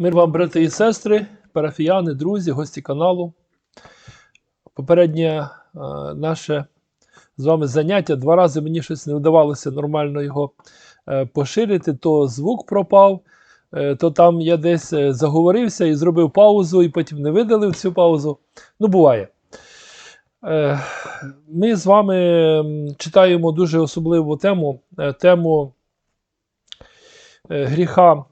Мир вам, брати і сестри, парафіяни, друзі, гості каналу. Попереднє е, наше з вами заняття. Два рази мені щось не вдавалося нормально його е, поширити, то звук пропав, е, то там я десь заговорився і зробив паузу, і потім не видалив цю паузу. Ну, буває. Ми з вами читаємо дуже особливу тему, тему гріха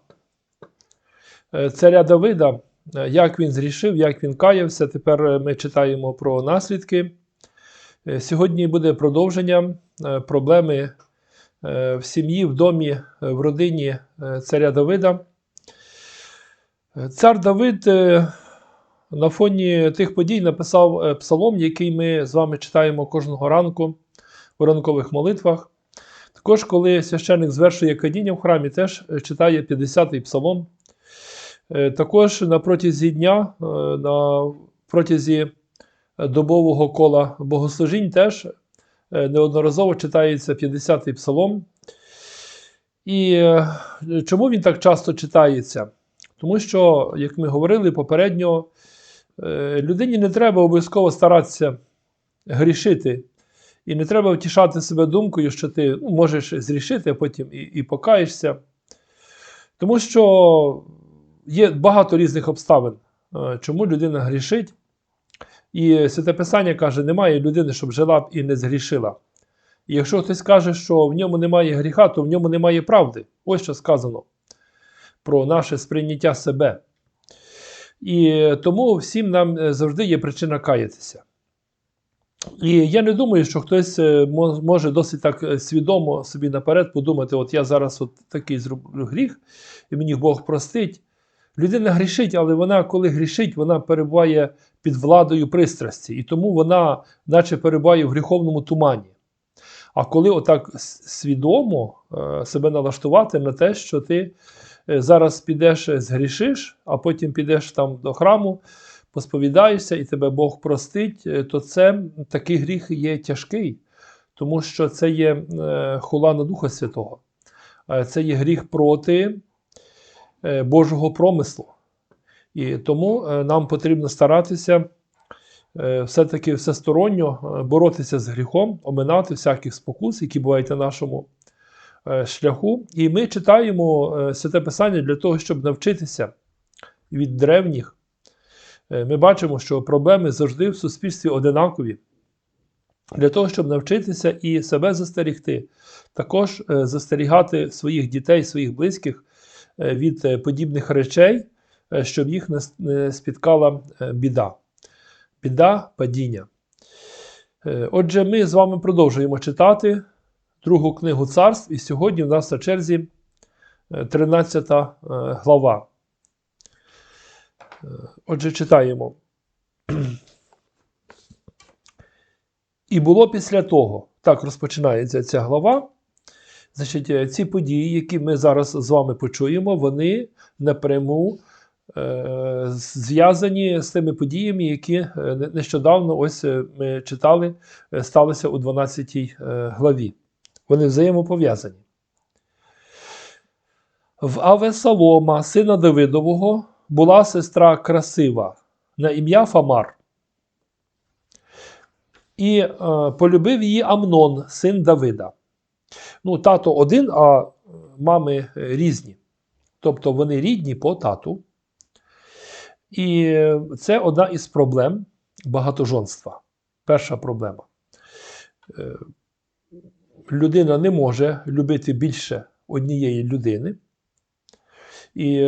царя Давида, е, як він зрішив, як він каявся. Тепер е, ми читаємо про наслідки. Е, Сьогодні буде продовження е, проблеми е, в сім'ї, в домі, е, в родині е, царя Давида. Е, Цар Давид е, на фоні тих подій написав е, псалом, який ми з вами читаємо кожного ранку у ранкових молитвах. Також, коли священник звершує кадіння в храмі, теж е, читає 50-й псалом. Е, Також на протязі дня, е, на протязі добового кола богослужінь теж е, неодноразово читається 50-й псалом. І чому він так часто читається? Тому що, як ми говорили попередньо, людині не треба обов'язково старатися грішити. І не треба втішати себе думкою, що ти ну, можеш зрішити, а потім і, і покаєшся. Тому що є багато різних обставин, е, чому людина грішить. І Святе Писання каже, немає людини, щоб жила б і не згрішила. І якщо хтось каже, що в ньому немає гріха, то в ньому немає правди. Ось що сказано про наше сприйняття себе. І тому всім нам е, завжди є причина каятися. І я не думаю, що хтось е, може досить так свідомо собі наперед подумати: от я зараз от такий зроблю гріх, і мені Бог простить. Людина грішить, але вона, коли грішить, вона перебуває під владою пристрасті, і тому вона, наче перебуває в гріховному тумані. А коли отак свідомо е, себе налаштувати на те, що ти е, зараз підеш е, згрішиш, а потім підеш там до храму, посповідаєшся і тебе Бог простить, то це такий гріх є тяжкий, тому що це є хула на Духа Святого. Це є гріх проти Божого промислу. І тому е, нам потрібно старатися е, все-таки всесторонньо е, боротися з гріхом, оминати всяких спокус, які бувають на нашому е, шляху. І ми читаємо е, Святе Писання для того, щоб навчитися від древніх. Е, Ми бачимо, що проблеми завжди в суспільстві одинакові. Для того, щоб навчитися і себе застерігти, також е, застерігати своїх дітей, своїх близьких е, від е, подібних речей, е, щоб їх не спіткала е, біда. Біда падіння. Е, Отже, ми з вами продовжуємо читати другу книгу царств, і сьогодні в нас на черзі е, 13 е, глава. Е, Отже, читаємо. І було після того, так розпочинається ця глава. Значить, е, ці події, які ми зараз з вами почуємо, вони напряму е, зв'язані з тими подіями, які е, нещодавно ось е, ми читали, сталися у 12 е, главі. Вони взаємопов'язані. В Авесалома, сина Давидового, була сестра красива на ім'я Фамар. І е, полюбив її Амнон, син Давида. Ну, тато один, а е, мами е, різні. Тобто вони рідні по тату. І е, це одна із проблем багатожонства. Перша проблема. Людина не може любити більше однієї людини. І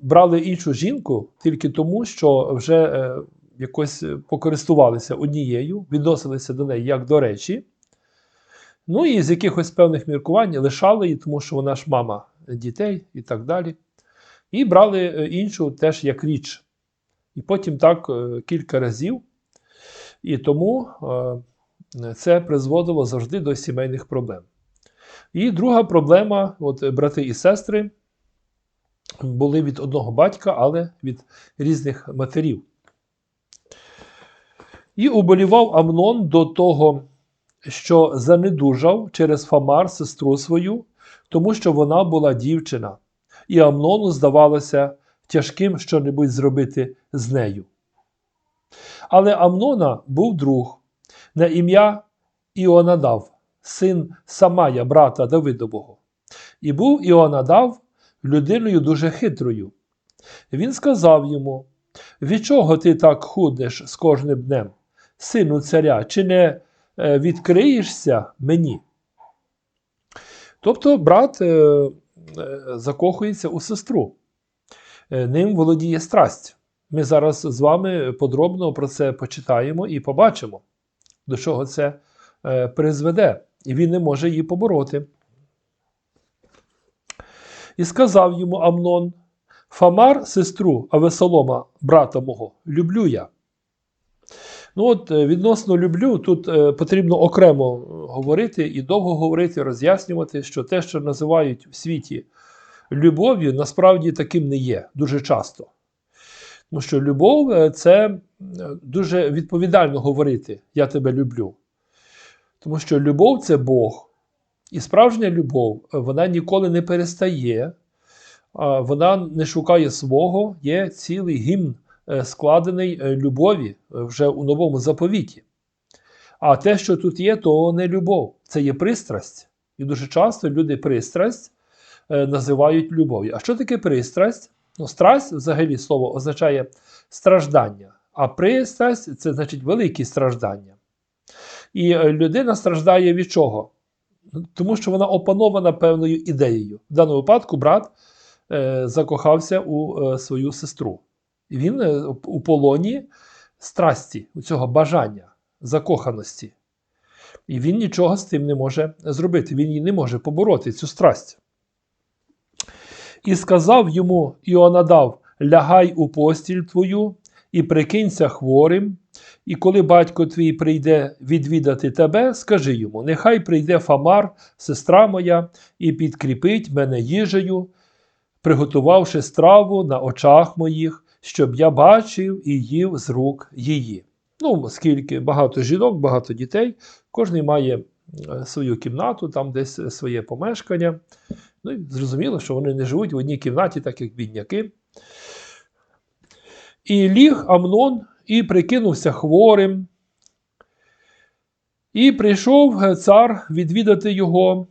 брали іншу жінку тільки тому, що вже якось покористувалися однією, відносилися до неї як до речі. Ну і з якихось певних міркувань лишали її, тому що вона ж мама дітей і так далі. І брали е, іншу теж як річ. І потім так е, кілька разів. І тому е, це призводило завжди до сімейних проблем. І друга проблема: от брати і сестри були від одного батька, але від різних матерів. І уболівав Амнон до того, що занедужав через Фамар сестру свою, тому що вона була дівчина, і Амнону здавалося, тяжким що-небудь зробити з нею. Але Амнона був друг на ім'я Іонадав, син Самая, брата Давидового. І був Іонадав людиною дуже хитрою. Він сказав йому: від чого ти так худнеш з кожним днем, сину царя, чи не відкриєшся мені? Тобто брат е, е, закохується у сестру, Е, ним володіє страсть. Ми зараз з вами подробно про це почитаємо і побачимо, до чого це е, призведе, і він не може її побороти. І сказав йому Амнон: Фамар, сестру Авесолома, брата мого, люблю я. Ну от е, Відносно люблю, тут е, потрібно окремо говорити і довго говорити, роз'яснювати, що те, що називають в світі любов'ю, насправді таким не є дуже часто. Тому що любов е, це е, дуже відповідально говорити Я тебе люблю. Тому що любов це Бог. І справжня любов, е, вона ніколи не перестає, вона не шукає свого, є цілий гімн, е, складений е, любові е, вже у новому заповіті. А те, що тут є, то не любов, це є пристрасть. І дуже часто люди пристрасть е, називають любов'ю. А що таке пристрасть? Ну, страсть, взагалі, слово означає страждання, а пристрасть це значить великі страждання. І е, людина страждає від чого? Ну, Тому що вона опанована певною ідеєю. В даному випадку брат е, закохався у е, свою сестру. Він е, у полоні страсті, у цього бажання, закоханості. І він нічого з тим не може зробити. Він не може побороти, цю страсть. І сказав йому Іонадав: лягай у постіль твою і прикинься хворим. І коли батько твій прийде відвідати тебе, скажи йому: нехай прийде Фамар, сестра моя, і підкріпить мене їжею, приготувавши страву на очах моїх, щоб я бачив і їв з рук її. Ну, оскільки багато жінок, багато дітей, кожен має е, свою кімнату, там десь своє помешкання. Ну і зрозуміло, що вони не живуть в одній кімнаті, так як бідняки. І ліг Амнон і прикинувся хворим. І прийшов цар відвідати його,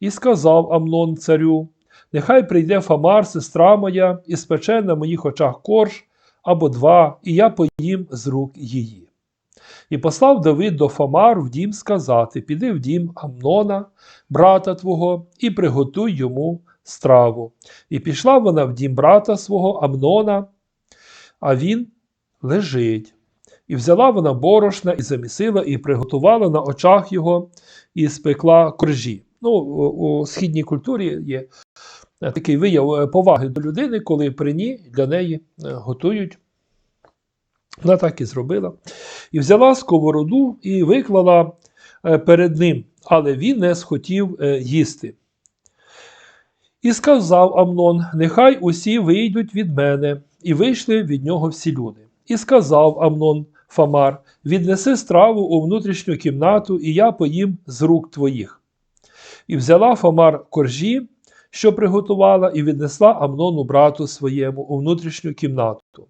і сказав Амнон царю: Нехай прийде Фамар, сестра моя, і спече на моїх очах корж або два, і я поїм з рук її. І послав Давид до Фамар в дім сказати: Піди в дім Амнона, брата твого, і приготуй йому страву. І пішла вона в дім брата свого Амнона, а він лежить. І взяла вона борошна, і замісила, і приготувала на очах його, і спекла коржі. Ну, у, східній культурі є е, такий вияв е, поваги до людини, коли при ній для неї е, готують. Вона так і зробила. І взяла сковороду і виклала перед ним, але він не схотів їсти. І сказав Амнон: Нехай усі вийдуть від мене, і вийшли від нього всі люди. І сказав Амнон Фамар: Віднеси страву у внутрішню кімнату, і я поїм з рук твоїх. І взяла Фамар коржі, що приготувала, і віднесла Амнону брату своєму у внутрішню кімнату.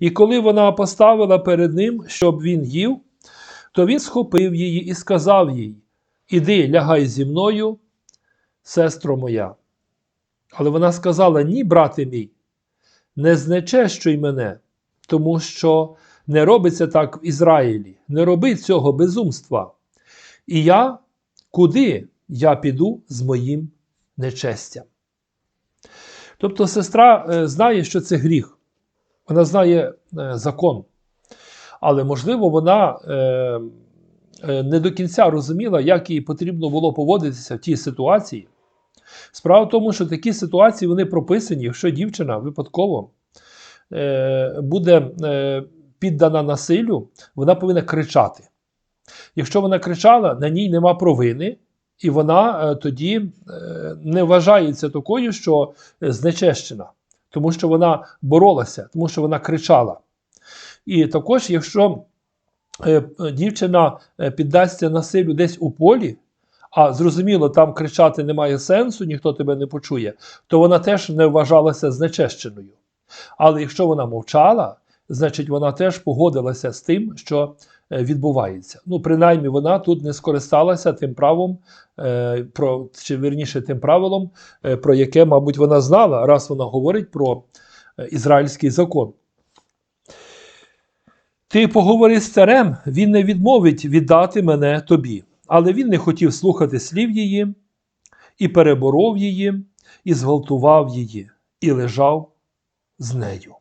І коли вона поставила перед ним, щоб він їв, то він схопив її і сказав їй: Іди, лягай зі мною, сестро моя. Але вона сказала: Ні, брате мій, не знечещуй мене, тому що не робиться так в Ізраїлі, не роби цього безумства. І я куди я піду з моїм нечестям? Тобто сестра е, знає, що це гріх, вона знає е, закон, але, можливо, вона е, не до кінця розуміла, як їй потрібно було поводитися в тій ситуації. Справа в тому, що такі ситуації вони прописані, якщо дівчина випадково буде піддана насилю, вона повинна кричати. Якщо вона кричала, на ній нема провини, і вона е, тоді е, не вважається такою, що знечещена, тому що вона боролася, тому що вона кричала. І також, якщо е, дівчина піддасться насилю десь у полі, а зрозуміло, там кричати немає сенсу, ніхто тебе не почує, то вона теж не вважалася знечещеною. Але якщо вона мовчала, значить вона теж погодилася з тим, що відбувається. Ну, принаймні, вона тут не скористалася тим правом, е, про, чи вірніше тим правилом, е, про яке, мабуть, вона знала, раз вона говорить про е, ізраїльський закон. Ти поговори з царем, він не відмовить віддати мене тобі. Але він не хотів слухати слів її, і переборов її, і зґвалтував її, і лежав з нею.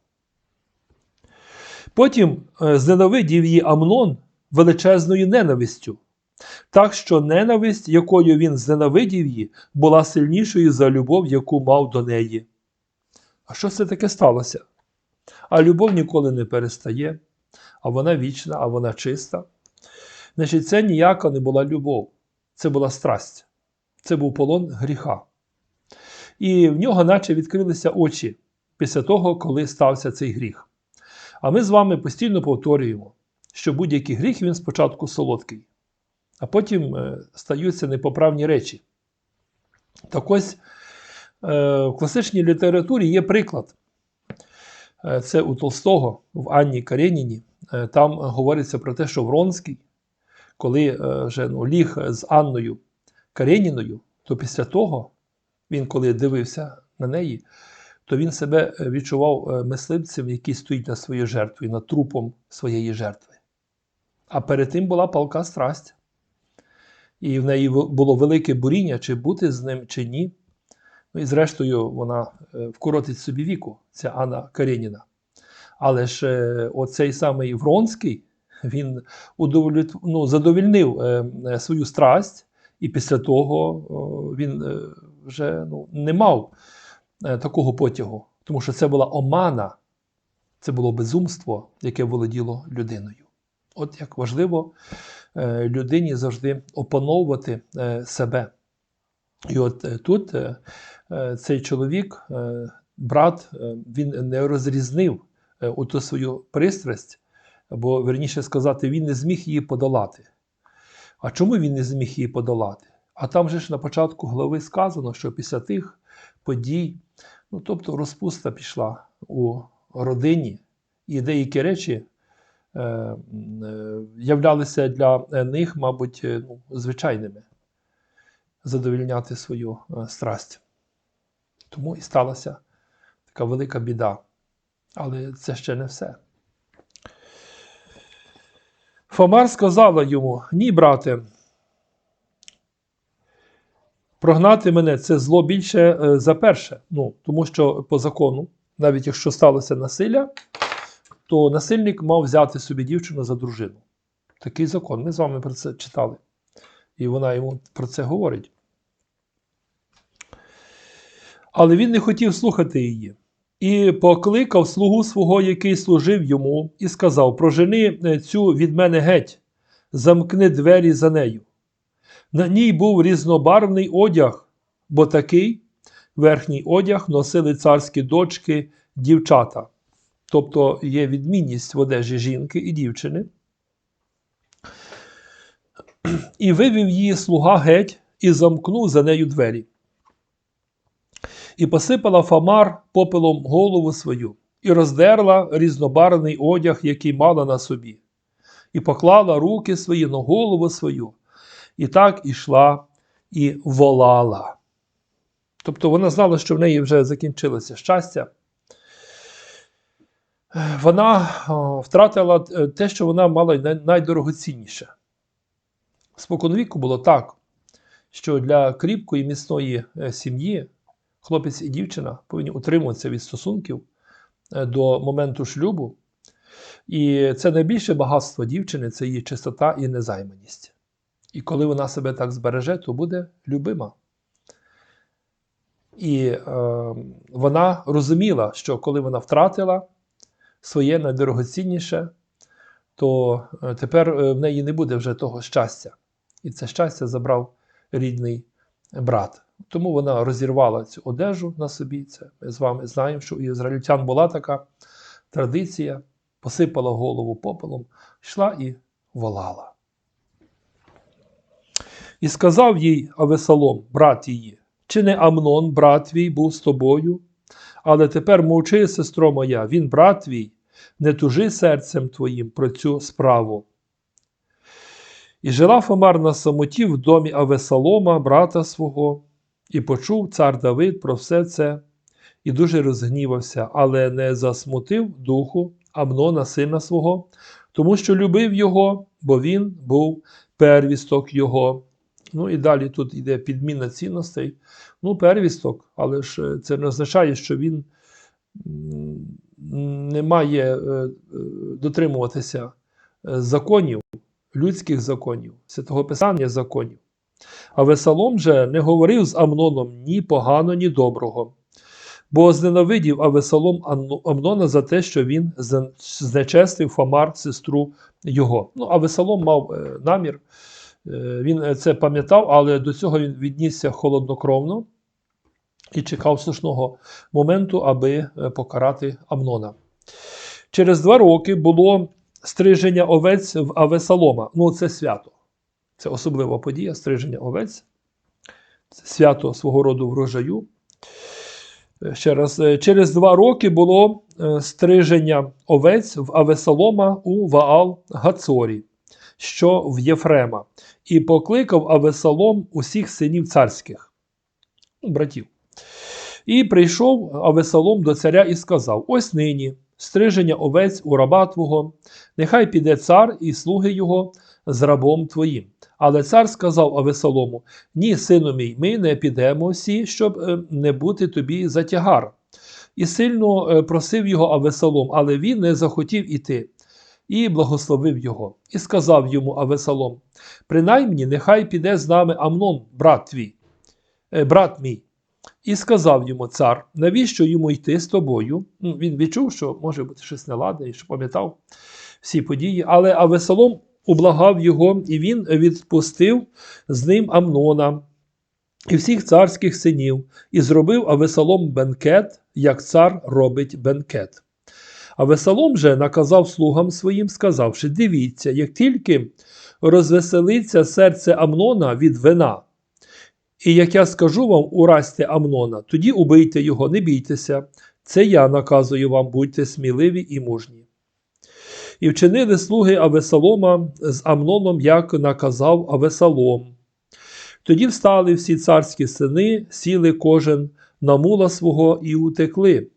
Потім е, зненавидів її Амнон величезною ненавистю, так що ненависть, якою він зненавидів її, була сильнішою за любов, яку мав до неї. А що це таке сталося? А любов ніколи не перестає, а вона вічна, а вона чиста. Значить, це ніяка не була любов, це була страсть, це був полон гріха. І в нього наче відкрилися очі після того, коли стався цей гріх. А ми з вами постійно повторюємо, що будь-який гріх він спочатку солодкий, а потім е, стаються непоправні речі. Так ось е, в класичній літературі є приклад. Е, Це у Толстого в Анні Кареніні. Там говориться про те, що Вронський, коли вже ну, ліг з Анною Кареніною, то після того він, коли дивився на неї, то він себе е, відчував е, мисливцем, який стоїть над своєю жертвою, над трупом своєї жертви. А перед тим була палка страсть. І в неї було велике буріння, чи бути з ним, чи ні. Ну і зрештою, вона е, вкоротить собі віку, ця Анна Кареніна. Але ж оцей самий Вронський, він ну, задовільнив свою страсть, і після того він вже ну, не мав такого потягу, тому що це була омана, це було безумство, яке володіло людиною. От як важливо е, людині завжди опановувати е, себе. І от е, тут е, е, цей чоловік, е, брат, е, він не розрізнив е, оту свою пристрасть, або верніше сказати, він не зміг її подолати. А чому він не зміг її подолати? А там же ж на початку глави сказано, що після тих подій, ну тобто розпуста пішла у родині, і деякі речі е, е, являлися для них, мабуть, е, ну, звичайними задовільняти свою е, страсть. Тому і сталася така велика біда. Але це ще не все. Фомар сказала йому: Ні, брате, прогнати мене це зло більше е, за перше. Ну, тому що по закону, навіть якщо сталося насилля, то насильник мав взяти собі дівчину за дружину. Такий закон. Ми з вами про це читали. І вона йому про це говорить. Але він не хотів слухати її. І покликав слугу свого, який служив йому, і сказав: Прожени е, цю від мене геть, замкни двері за нею. На ній був різнобарвний одяг, бо такий верхній одяг носили царські дочки дівчата. Тобто є відмінність в одежі жінки і дівчини. І вивів її слуга геть і замкнув за нею двері. І посипала Фамар попелом голову свою, і роздерла різнобарвний одяг, який мала на собі, і поклала руки свої на голову свою, і так ішла і волала. Тобто вона знала, що в неї вже закінчилося щастя. Вона втратила е, те, що вона мала най- найдорогоцінніше. Споконвіку було так, що для кріпкої міцної е, сім'ї хлопець і дівчина повинні утримуватися від стосунків е, до моменту шлюбу. І це найбільше багатство дівчини це її чистота і незайманість. І коли вона себе так збереже, то буде любима. І е, вона розуміла, що коли вона втратила своє найдорогоцінніше, то е, тепер е, в неї не буде вже того щастя. І це щастя забрав рідний брат. Тому вона розірвала цю одежу на собі. Це ми з вами знаємо, що у ізраїльтян була така традиція, посипала голову попелом, йшла і волала. І сказав їй Авесалом, брат її, чи не Амнон, брат твій, був з тобою, Але тепер мовчи, сестро моя, він брат твій, не тужи серцем твоїм про цю справу. І жила Фомар на самоті в домі Авесалома, брата свого, і почув цар Давид про все це, і дуже розгнівався, але не засмутив духу Амнона, сина свого, тому що любив його, бо він був первісток його. Ну і далі тут йде підміна цінностей. Ну, первісток, але ж е, це не означає, що він не має е, е, дотримуватися законів, людських законів, святого Писання законів. А Весалом же не говорив з Амноном ні погано, ні доброго, бо зненавидів Авесалом Амнона за те, що він знечестив Фомар, сестру його. Ну, Авесалом мав намір, він е, це пам'ятав, але до цього він віднісся холоднокровно і чекав слушного моменту, аби е, покарати Амнона. Через два роки було стриження овець в Авесалома. Ну, це свято. Це особлива подія стриження овець. Це свято свого роду врожаю. Е, Ще раз, е, через два роки було е, стриження овець в Авесалома у Ваал Гацорі, що в Єфрема, і покликав Авесалом усіх синів царських, ну, братів. І прийшов Авесалом до царя і сказав: Ось нині стриження овець у раба твого, нехай піде цар і слуги його з рабом твоїм. Але цар сказав Авесалому: Ні, сину мій, ми не підемо всі, щоб е, не бути тобі за тягар. І сильно е, просив його Авесалом, але він не захотів іти, і благословив його. І сказав йому Авесалом: Принаймні, нехай піде з нами Амнон, брат твій, е, брат мій. І сказав йому цар, навіщо йому йти з тобою? Ну, Він відчув, що може бути щось неладне, і що пам'ятав всі події. Але Авесалом ублагав його, і він відпустив з ним Амнона і всіх царських синів, і зробив Авесалом бенкет, як цар робить бенкет. Авесалом же наказав слугам своїм, сказавши: Дивіться, як тільки розвеселиться серце Амнона від вина. І як я скажу вам, уразьте Амнона, тоді убийте його, не бійтеся. Це я наказую вам, будьте сміливі і мужні. І вчинили слуги Авесалома з Амноном, як наказав Авесалом. Тоді встали всі царські сини, сіли кожен на мула свого і утекли.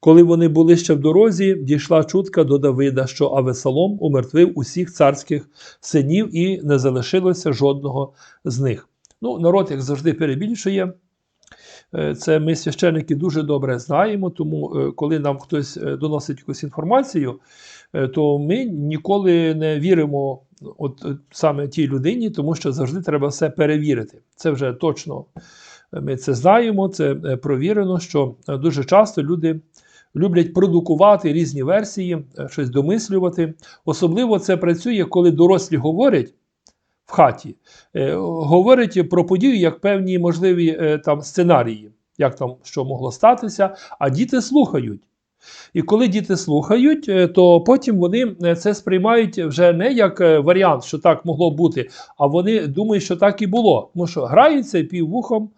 Коли вони були ще в дорозі, дійшла чутка до Давида, що Авесалом умертвив усіх царських синів і не залишилося жодного з них. Ну, народ, як завжди, перебільшує. Е, Це ми, священники, дуже добре знаємо, тому е, коли нам хтось е, доносить якусь інформацію, то ми ніколи не віримо от саме тій людині, тому що завжди треба все перевірити. Це вже точно ми це знаємо, це е, провірено, що е, дуже часто люди люблять продукувати різні версії, е, щось домислювати. Особливо це працює, коли дорослі говорять в хаті, говорить про подію як певні можливі там сценарії, як там що могло статися, а діти слухають. І коли діти слухають, е, то потім вони е, це сприймають вже не як е, варіант, що так могло бути, а вони думають, що так і було. Тому що граються піввухом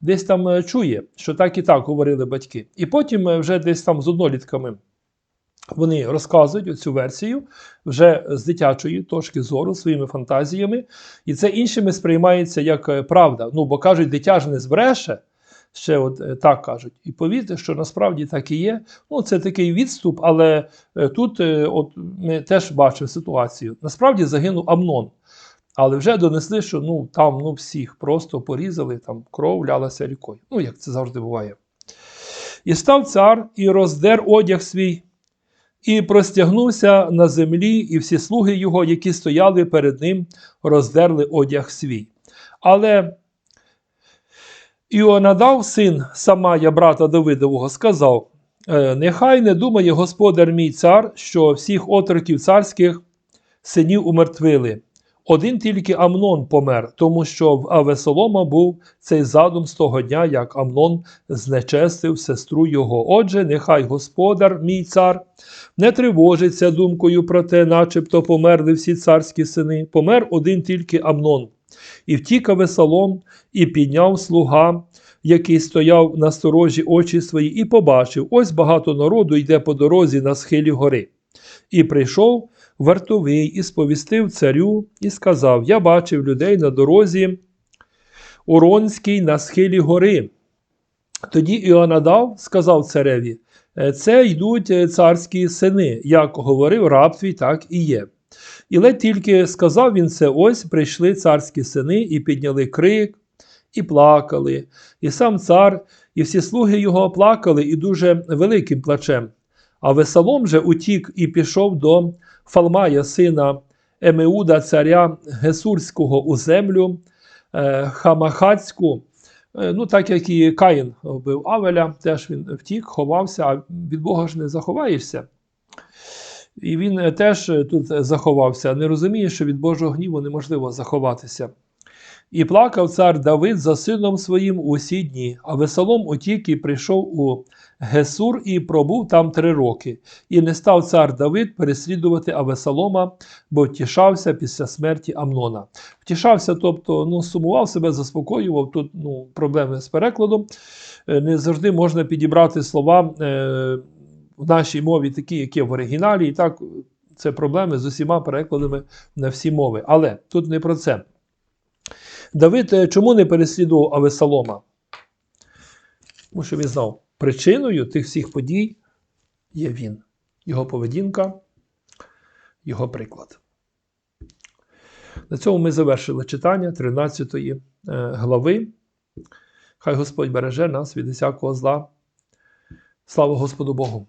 десь там чує, що так і так говорили батьки. І потім вже десь там з однолітками вони розказують цю версію вже з дитячої точки зору, своїми фантазіями, і це іншими сприймається як правда. Ну, бо кажуть, дитя ж не збреше. Ще от е, так кажуть. І повірте, що насправді так і є. Ну, це такий відступ, але е, тут е, от ми теж бачимо ситуацію. Насправді загинув Амнон. Але вже донесли, що ну, там ну, всіх просто порізали, там кров лялася рікою. Ну, як це завжди буває. І став цар і роздер одяг свій, і простягнувся на землі, і всі слуги його, які стояли перед ним, роздерли одяг свій. Але Іонадав, син Самая, брата Давидового, сказав: «Е, Нехай не думає господар мій цар, що всіх отроків царських синів умертвили. Один тільки Амнон помер, тому що в Авесолома був цей задум з того дня, як Амнон знечестив сестру його. Отже, нехай господар, мій цар, не тривожиться думкою про те, начебто померли всі царські сини. Помер один тільки Амнон. І втік Авесолом, і підняв слуга який стояв на сторожі очі свої, і побачив: ось багато народу йде по дорозі на схилі гори. І прийшов вартовий і сповістив царю, і сказав: Я бачив людей на дорозі Уронській на схилі гори. Тоді Іонадав сказав цареві: «Е, Це йдуть е, царські сини, як говорив раб твій, так і є. І ледь тільки сказав він це, ось прийшли царські сини і підняли крик, і плакали. І сам цар, і всі слуги його плакали і дуже великим плачем. А Весалом же утік і пішов до Фалмая, сина Емеуда, царя Гесурського у землю е, Хамахацьку. Е, Ну, так як і Каїн вбив Авеля, теж він втік, ховався, а від Бога ж не заховаєшся. І він е, теж е, тут е, заховався, не розуміє, що від Божого гніву неможливо заховатися. І плакав цар Давид за сином своїм усі дні, а Весолом утік і прийшов у Гесур і пробув там три роки. І не став цар Давид переслідувати Авесолома, бо втішався після смерті Амнона. Втішався, тобто ну, сумував себе, заспокоював. Тут ну, проблеми з перекладом. Не завжди можна підібрати слова е, в нашій мові, такі, які в оригіналі. І так, це проблеми з усіма перекладами на всі мови. Але тут не про це. Давид е, чому не переслідував Авесолома? Тому що він знав, причиною тих всіх подій є він, його поведінка, його приклад. На цьому ми завершили читання 13 е, глави. Хай Господь береже нас від усякого зла. Слава Господу Богу!